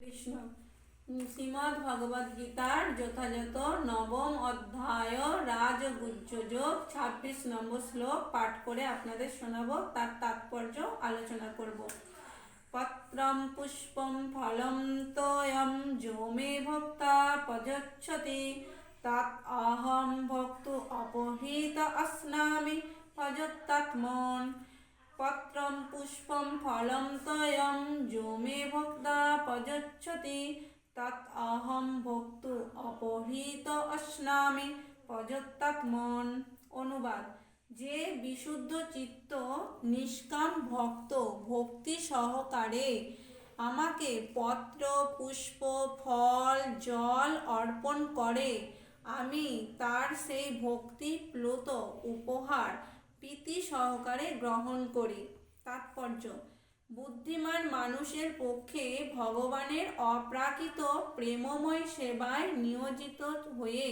কৃষ্ণ। শ্রীমদ ভগবদ গীতার যথাযথ নবম অধ্যায় রাজগুজ্জ যোগ ছাব্বিশ নম্বর শ্লোক পাঠ করে আপনাদের শোনাবো, তার তাৎপর্য আলোচনা করব। পত্রম পুষ্পম ফলম তোয়ম যো মে ভক্তা পযচ্ছতি তাত অহম ভক্তু অপহৃত অস্নামি পযত্তাত্মন পত্রম পুষ্পম ফলম তয়ম যো মে ভক্তা পযচ্ছতি তৎ অহম ভক্তু অপহৃত অশ্নামি পযত্তাত্মন অনুবাদ। যে বিশুদ্ধ চিত্ত নিষ্কাম ভক্ত ভক্তি সহকারে আমাকে পত্র, পুষ্প, ফল, জল অর্পণ করে, আমি তার সেই ভক্তি প্লুত উপহার প্রীতি সহকারে গ্রহণ করি। তাৎপর্য, বুদ্ধিমান মানুষের পক্ষে ভগবানের অপ্রাকৃত প্রেমময় সেবায় নিয়োজিত হয়ে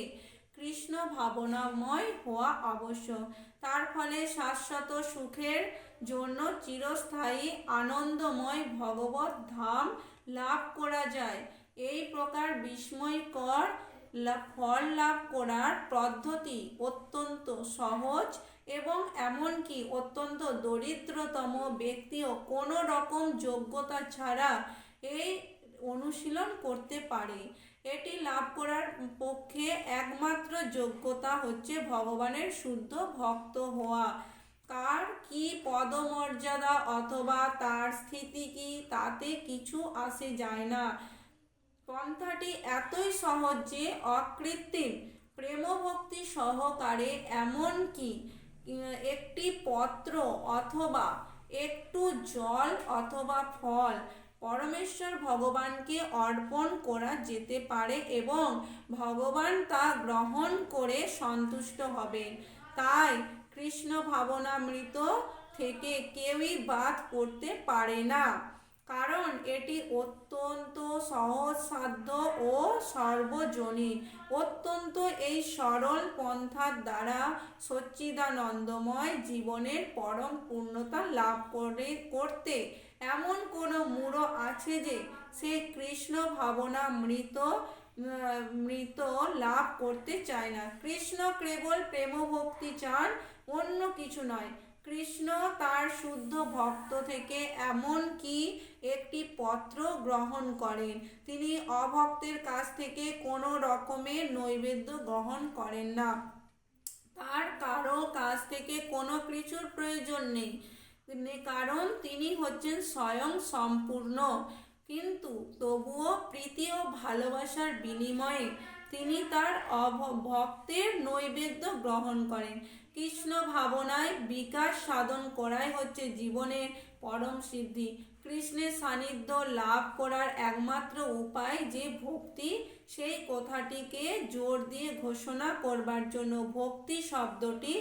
কৃষ্ণ ভাবনাময় হওয়া আবশ্যক। তার ফলে শাশ্বত সুখের জন্য চিরস্থায়ী আনন্দময় ভগবত ধাম লাভ করা যায়। এই প্রকার বিস্ময়কর ফল লাভ করার পদ্ধতি অত্যন্ত সহজ এবং এমনকি অত্যন্ত দরিদ্রতম ব্যক্তিও কোনো রকম যোগ্যতা ছাড়া এই অনুশীলন করতে পারে। এটি লাভ করার পক্ষে একমাত্র যোগ্যতা হচ্ছে ভগবানের শুদ্ধ ভক্ত হওয়া। কার কি পদমর্যাদা অথবা তার স্থিতি কি তাতে কিছু আসে যায় না। পন্থাটি এতই সহজ যে অকৃত্রিম প্রেমভক্তি সহকারে এমনকি উম, একটি পত্র অথবা একটু জল অথবা ফল পরমেশ্বর ভগবানকে অর্পণ করা যেতে পারে এবং ভগবান তা গ্রহণ করে সন্তুষ্ট হবেন। তাই কৃষ্ণ ভাবনামৃত থেকে কেউই বাদ করতে পারে না। কারণ এটি অত্যন্ত সহজসাধ্য ও সর্বজনীন। অত্যন্ত এই সরল পন্থার দ্বারা সচ্চিদানন্দময় জীবনের পরম পূর্ণতা লাভ করে, করতে এমন কোনো মূঢ় আছে যে সে কৃষ্ণ ভাবনা মৃত মৃত লাভ করতে চায় না। কৃষ্ণ কেবল প্রেম ভক্তি চান, অন্য কিছু নয়। কৃষ্ণ তার শুদ্ধ ভক্ত থেকে এমন কি একটি পত্র গ্রহণ করেন? তিনি অভক্তের কাছ থেকে কোনো রকমের নৈবেদ্য গ্রহণ করেন না। তার কারও কাছ থেকে কোনো কিছুর প্রয়োজন নেই। কারণ তিনি হচ্ছেন স্বয়ং সম্পূর্ণ। কিন্তু তবুও প্রীতি ও ভালোবাসার বিনিময়ে তিনি তার ভক্তের নৈবেদ্য গ্রহণ করেন। কৃষ্ণ ভাবনায় বিকাশ সাধন করাই হচ্ছে জীবনের পরম সিদ্ধি। কৃষ্ণের সান্নিধ্য লাভ করার একমাত্র উপায় যে ভক্তি, সেই কথাটিকে জোর দিয়ে ঘোষণা করবার জন্য ভক্তি শব্দটি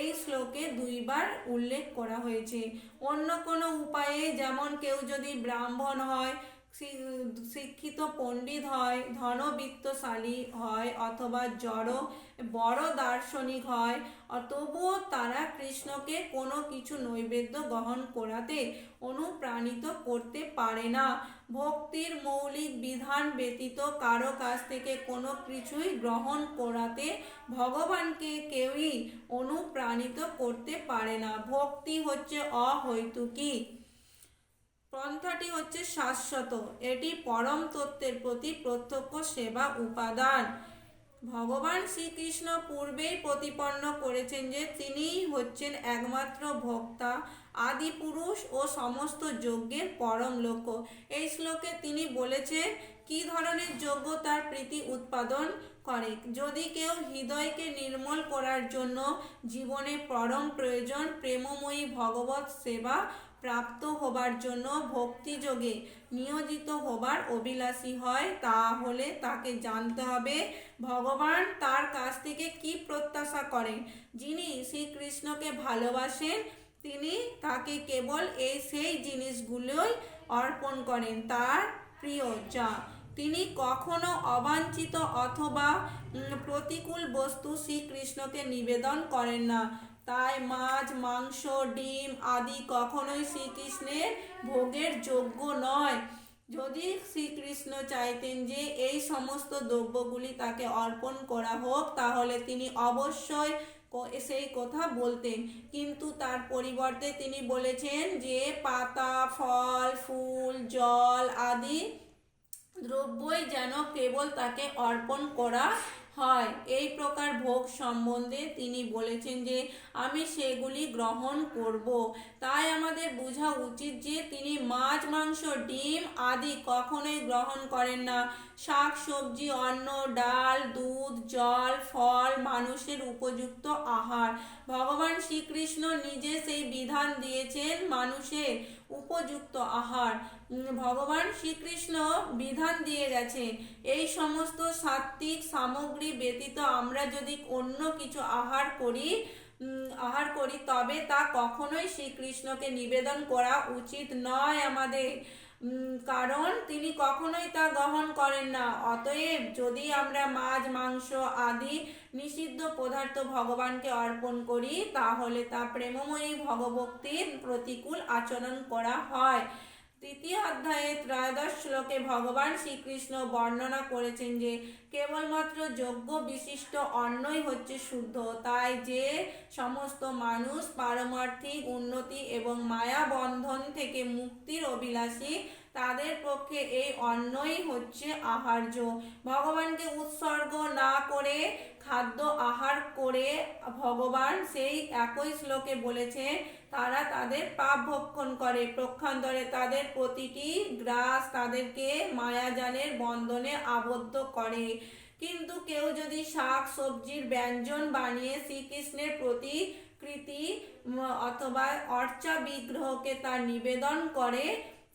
এই শ্লোকে দুইবার উল্লেখ করা হয়েছে। অন্য কোনো উপায়ে যেমন কেউ যদি ব্রাহ্মণ হয় শিক্ষিত পণ্ডিত হয় ধনবিত্তশালী হয় অথবা জড়, বড় দার্শনিক হয়, তবুও তারা কৃষ্ণকে কোনো কিছু নৈবেদ্য গ্রহণ করাতে অনুপ্রাণিত করতে পারে না। ভক্তির মৌলিক বিধান ব্যতীত কারও কাছ থেকে কোনো কিছুই গ্রহণ করাতে ভগবানকে কেউই অনুপ্রাণিত করতে পারে না। ভক্তি হচ্ছে অহৈতুকী। পন্থাটি হচ্ছে শাশ্বত। এটি পরম তত্ত্বের প্রতি প্রত্যক্ষ সেবা উপাদান। ভগবান শ্রীকৃষ্ণ পূর্বেই প্রতিপন্ন করেছেন যে তিনিই হচ্ছেন একমাত্র ভক্তা, আদি পুরুষ ও সমস্ত যজ্ঞের পরম লক্ষ্য এই শ্লোকে তিনি বলেছেন, কি ধরনের যজ্ঞ তার প্রীতি উৎপাদন করে? যদি কেউ হৃদয়কে নির্মল করার জন্য জীবনে পরম প্রয়োজন, প্রেমময়ী ভগবত সেবা প্রাপ্ত হবার জন্য ভক্তিযোগে নিয়োজিত হবার অভিলাষী হয়, তাহলে তাকে জানতে হবে ভগবান তার কাছ থেকে কি প্রত্যাশা করেন। যিনি শ্রীকৃষ্ণকে ভালোবাসেন, তিনি তাকে কেবল এই সেই জিনিসগুলোই অর্পণ করেন, তার প্রিয় যা। তিনি কখনো অবাঞ্ছিত অথবা প্রতিকূল বস্তু শ্রীকৃষ্ণকে নিবেদন করেন না। তাই মাছ, মাংস, ডিম আদি কখনোই শ্রীকৃষ্ণের ভোগের যোগ্য নয়। যদি শ্রীকৃষ্ণ চাইতেন যে এই সমস্ত দ্রব্যগুলি তাকে অর্পণ করা হোক, তাহলে তিনি অবশ্যই সেই কথা বলতেন। কিন্তু তার পরিবর্তে তিনি বলেছেন যে পাতা, ফল, ফুল, জল আদি দ্রব্যই যেন কেবল তাকে অর্পণ করা হয়। এই প্রকার ভোগ সম্বন্ধে তিনি বলেছেন যে, আমি সেগুলি গ্রহণ করব। তাই আমাদের বোঝা উচিত যে, তিনি মাছ, মাংস, ডিম আদি কখনোই গ্রহণ করেন না। শাক, সবজি, অন্ন, ডাল, দুধ, জল, ফল মানুষের উপযুক্ত আহার। ভগবান শ্রীকৃষ্ণ নিজে সেই বিধান দিয়েছেন মানুষের উপযুক্ত আহার। ভগবান শ্রীকৃষ্ণ বিধান দিয়ে গেছেন, এই সমস্ত সাত্ত্বিক সামগ্রী ব্যতীত আমরা যদি অন্য কিছু আহার করি আহার করি, তবে তা কখনোই শ্রীকৃষ্ণকে নিবেদন করা উচিত নয় আমাদের। কারণ তিনি কখনোই তা গ্রহণ করেন না। অতএব যদি আমরা মাছ, মাংস আদি নিষিদ্ধ পদার্থ ভগবানকে অর্পণ করি, তাহলে তা প্রেমময়ী ভগভক্তির প্রতিকূল আচরণ করা হয়। তৃতীয় অধ্যায়ে ত্রয়োদশ শ্লোকে ভগবান শ্রীকৃষ্ণ বর্ণনা করেছেন যে, কেবলমাত্র যোগ্য বিশিষ্ট অন্নই হচ্ছে শুদ্ধ। তাই যে সমস্ত মানুষ পারমার্থিক উন্নতি এবং মায়া বন্ধন থেকে মুক্তির অভিলাষী তাদের পক্ষে এই অন্নই হচ্ছে আহার্য। ভগবানকে উৎসর্গ না করে, খাদ্য আহার করে ভগবান সেই একই শ্লোকে বলেছে তারা তাদের পাপ ভক্ষণ করে। প্রক্ষান্তরে তাদের প্রতিটি গ্রাস তাদেরকে মায়াজালের বন্ধনে আবদ্ধ করে। কিন্তু কেউ যদি শাক, সবজির ব্যঞ্জন বানিয়ে শ্রীকৃষ্ণের প্রতি কৃতি অথবা অর্চা বিগ্রহকে তার নিবেদন করে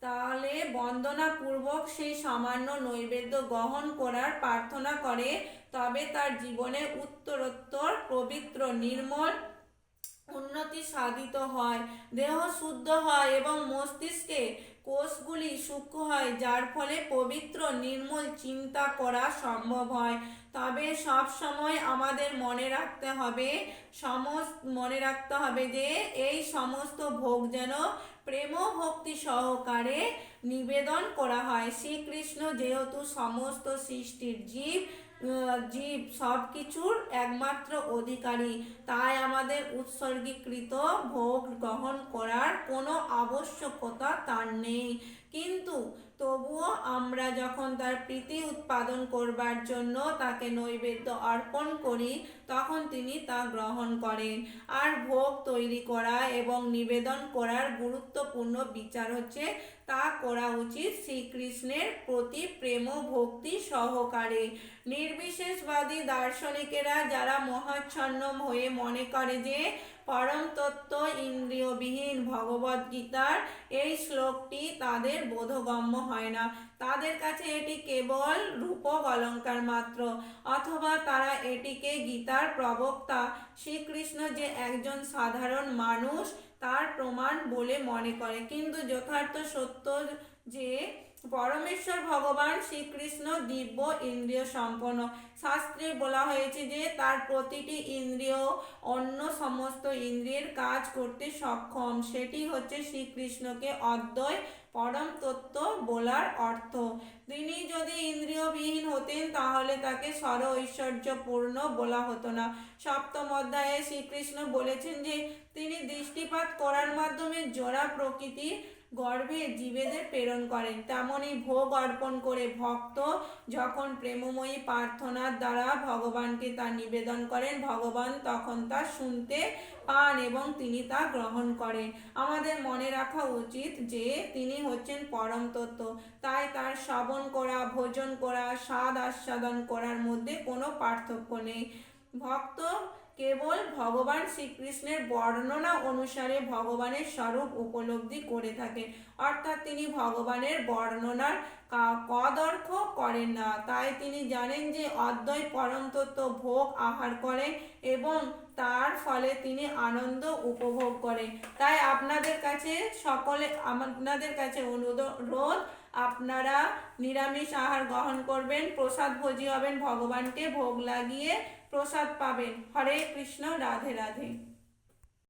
তাহলে বন্দনা পূর্বক সেই সামান্য নৈবেদ্য গ্রহণ করার প্রার্থনা করে, তবে তার জীবনে উত্তরোত্তর পবিত্র, নির্মল উন্নতি সাধিত হয়, দেহ শুদ্ধ হয় এবং মস্তিষ্কে কোষগুলি সূক্ষ্ম হয়, যার ফলে পবিত্র, নির্মল চিন্তা করা সম্ভব হয়। তবে সব সময় আমাদের মনে রাখতে হবে সমস্ত মনে রাখতে হবে যে, এই সমস্ত ভোগ যেন প্রেম ভক্তি সহকারে নিবেদন করা হয়। শ্রীকৃষ্ণ যেহেতু সমস্ত সৃষ্টির জীব জীব সব কিছুর একমাত্র অধিকারী। তাই আমাদের উৎসর্গীকৃত ভোগ গ্রহণ করার কোনো আবশ্যকতা তার নেই। কিন্তু তবুও আমরা যখন তার প্রীতি উৎপাদন করবার জন্য তাকে নৈবেদ্য অর্পণ করি, তখন তিনি তা গ্রহণ করেন। আর ভোগ তৈরি করা এবং নিবেদন করার গুরুত্বপূর্ণ বিচার হচ্ছে তা করা উচিত শ্রীকৃষ্ণের প্রতি প্রেম ভক্তি সহকারে। নির্বিশেষবাদী দার্শনিকেরা যারা মহাচ্ছন্ন হয়ে মনে করে যে পরম তত্ত্ব ইন্দ্রিয়বিহীন ভগবদ গীতার এই শ্লোকটি তাদের বোধগম্য হয় না। তাদের কাছে এটি কেবল রূপক অলঙ্কার মাত্র, অথবা তারা এটিকে গীতার প্রবক্তা। শ্রীকৃষ্ণ যে একজন সাধারণ মানুষ তার প্রমাণ বলে মনে করে। কিন্তু যথার্থ সত্য যে পরমেশ্বর ভগবান শ্রীকৃষ্ণ দিব্য ইন্দ্রিয় সম্পন্ন। শাস্ত্রে বলা হয়েছে যে, তার প্রতিটি ইন্দ্রিয় অন্য সমস্ত ইন্দ্রিয়ের কাজ করতে সক্ষম। সেটি হচ্ছে শ্রীকৃষ্ণকে অদ্বয় পরম তত্ত্ব বলার অর্থ। তিনি যদি ইন্দ্রিয়বিহীন হতেন, তাহলে তাকে সর ঐশ্বর্যপূর্ণ বলা হতো না। সপ্তম অধ্যায়ে শ্রীকৃষ্ণ বলেছেন যে, তিনি দৃষ্টিপাত করার মাধ্যমে জোড়া প্রকৃতি গর্ভে জীবেদের প্রেরণ করেন। তেমনি ভোগ অর্পণ করে ভক্ত যখন প্রেমময়ী প্রার্থনার দ্বারা ভগবানকে তা নিবেদন করেন, ভগবান তখন তা শুনতে পান এবং তিনি তা গ্রহণ করেন। আমাদের মনে রাখা উচিত যে, তিনি হচ্ছেন পরম তত্ত্ব। তাই তার শ্রবণ করা, ভোজন করা, স্বাদ আস্বাদন করার মধ্যে কোনো পার্থক্য নেই। ভক্ত কেবল ভগবান শ্রীকৃষ্ণের বর্ণনা অনুসারে ভগবানের স্বরূপ উপলব্ধি করে থাকেন। অর্থাৎ তিনি ভগবানের বর্ণনার কদর্থ করেন না। তাই তিনি জানেন যে অদ্বয় পরম তত্ত্ব ভোগ আহার করেন এবং তার ফলে তিনি আনন্দ উপভোগ করেন। তাই আপনাদের কাছে সকলে, আপনাদের কাছে অনুরোধ, আপনারা নিরামিষ আহার গ্রহণ করবেন, প্রসাদ ভোজি হবেন, ভগবানকে ভোগ লাগিয়ে প্রসাদ পাবেন। হরে কৃষ্ণ রাধে রাধে।